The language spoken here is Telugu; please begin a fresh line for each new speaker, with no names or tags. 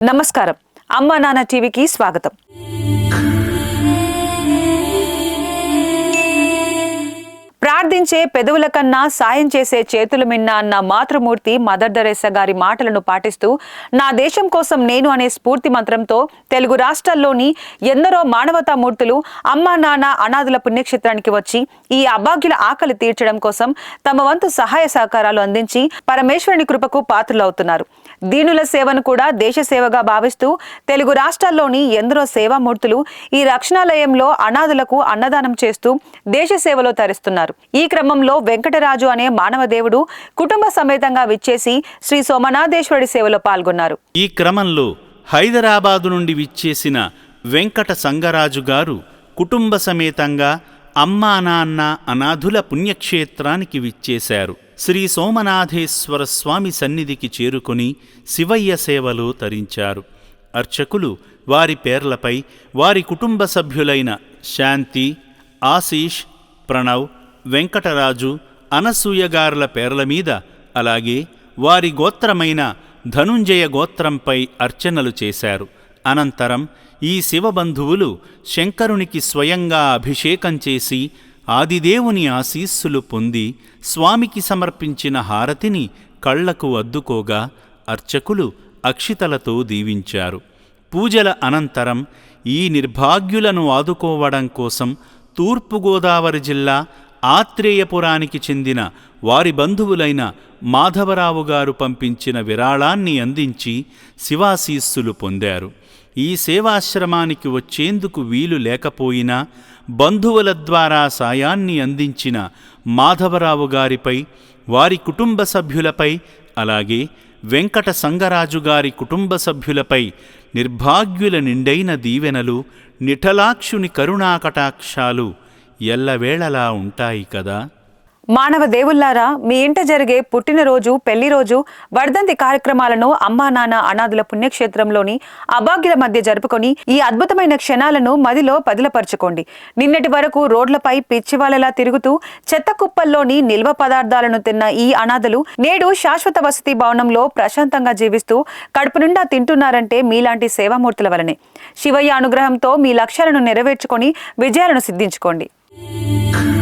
నమస్కారం. అమ్మా నాన్న టీవీకి స్వాగతం. ప్రార్థించే పెదవుల కన్నా సాయం చేసే చేతులు మిన్న అన్న మాతృమూర్తి మదర్ దరేసా గారి మాటలను పాటిస్తూ నా దేశం కోసం నేను అనే స్ఫూర్తి మంత్రంతో తెలుగు రాష్ట్రాల్లోని ఎందరో మానవతా మూర్తులు అమ్మా నాన్న అనాథుల పుణ్యక్షేత్రానికి వచ్చి ఈ అభాగ్యుల ఆకలి తీర్చడం కోసం తమ వంతు సహాయ సహకారాలు అందించి పరమేశ్వరుని కృపకు పాత్రులవుతున్నారు. దీనుల సేవను కూడా దేశ సేవగా భావిస్తూ తెలుగు రాష్ట్రాల్లోని ఎందరో సేవామూర్తులు ఈ రక్షణాలయంలో అనాథులకు అన్నదానం చేస్తూ దేశ సేవలో తరిస్తున్నారు. ఈ క్రమంలో వెంకటరాజు అనే మానవ దేవుడు కుటుంబ సమేతంగా విచ్చేసి శ్రీ సోమనాథేశ్వరుడి సేవలో పాల్గొన్నారు.
ఈ క్రమంలో హైదరాబాదు నుండి విచ్చేసిన వెంకట సంగరాజు గారు కుటుంబ సమేతంగా అమ్మా నాన్న అనాథుల పుణ్యక్షేత్రానికి విచ్చేశారు. శ్రీ సోమనాథేశ్వర స్వామి సన్నిధికి చేరుకొని శివయ్య సేవలు తరించారు. అర్చకులు వారి పేర్లపై వారి కుటుంబ సభ్యులైన శాంతి ఆశీష్ ప్రణవ్ వెంకటరాజు అనసూయగారుల పేర్ల మీద అలాగే వారి గోత్రమైన ధనుంజయ గోత్రంపై అర్చనలు చేశారు. అనంతరం ఈ శివబంధువులు శంకరునికి స్వయంగా అభిషేకం చేసి ఆదిదేవుని ఆశీస్సులు పొంది స్వామికి సమర్పించిన హారతిని కళ్ళకు అద్దుకోగా అర్చకులు అక్షితలతో దీవించారు. పూజల అనంతరం ఈ నిర్భాగ్యులను ఆదుకోవడం కోసం తూర్పుగోదావరి జిల్లా ఆత్రేయపురానికి చెందిన వారి బంధువులైన మాధవరావు గారు పంపించిన విరాళాన్ని అందించి శివాశీస్సులు పొందారు. ఈ సేవాశ్రమానికి వచ్చేందుకు వీలు లేకపోయినా బంధువుల ద్వారా సాయాన్ని అందించిన మాధవరావు గారిపై వారి కుటుంబ సభ్యులపై అలాగే వెంకట సంగరాజు గారి కుటుంబ సభ్యులపై నిర్భాగ్యుల నిండైన దీవెనలు నిఠలాక్షుని కరుణాకటాక్షాలు ఎల్లవేళలా ఉంటాయి కదా?
మానవ దేవుల్లారా మీ ఇంట జరిగే పుట్టినరోజు పెళ్ళి రోజు వర్ధంతి కార్యక్రమాలను అమ్మా నాన్న అనాథుల పుణ్యక్షేత్రంలోని అభాగ్యుల మధ్య జరుపుకొని ఈ అద్భుతమైన క్షణాలను మదిలో పదిలపరచుకోండి. నిన్నటి వరకు రోడ్లపై పిచ్చివాళ్ళలా తిరుగుతూ చెత్త కుప్పల్లోని నిల్వ పదార్థాలను తిన్న ఈ అనాథలు నేడు శాశ్వత వసతి భవనంలో ప్రశాంతంగా జీవిస్తూ కడుపు నిండా తింటున్నారంటే మీలాంటి సేవామూర్తుల వలనే. శివయ్య అనుగ్రహంతో మీ లక్ష్యాలను నెరవేర్చుకొని విజయాలను సిద్ధించుకోండి. Cool.